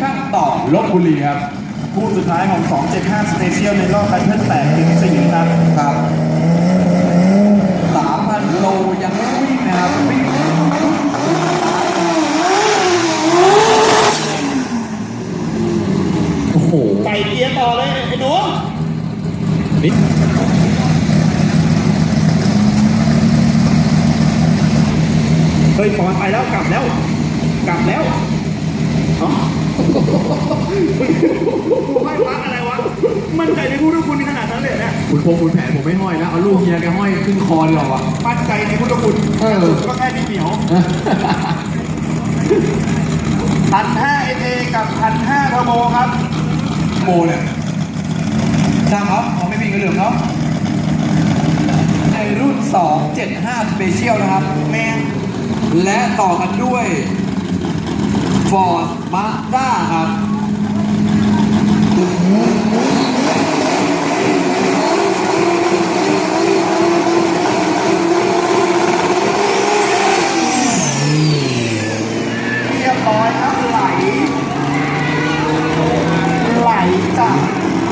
ช่างต่อลบบุรีครับ คู่สุดท้ายของ 275 Special ในรอบคัดเลือก8ถึง4ครับครับสามพันโลยังไม่วิ่งนะครับวิ่งโอ้โหไก่เกียร์ต่อเลยไอ้หนูนิดเฮ้ยปอนไปแล้วกลับแล้ว กลับแล้วอ๋อ ไม่พักอะไรวะ มั่นใจในผู้ทุกคุณขนาดนั้นเลยเนี่ยคุณพงคุณแผนผมไม่ห้อยแล้วเอาลูกเฮียแกห้อยขึ้นคอดีกว่าว่ะมั่นใจในพุทธคุณเออ ก็แค่พี่เหมียวพันห้าเอเอกับพันห้าเทอร์โบครับ โมเนี่ยช่างครับเขาไม่มีกระเหลืองเขาในรุ่น 275 Special นะครับ แมนและต่อกันด้วย Ford Mazda ครับ 500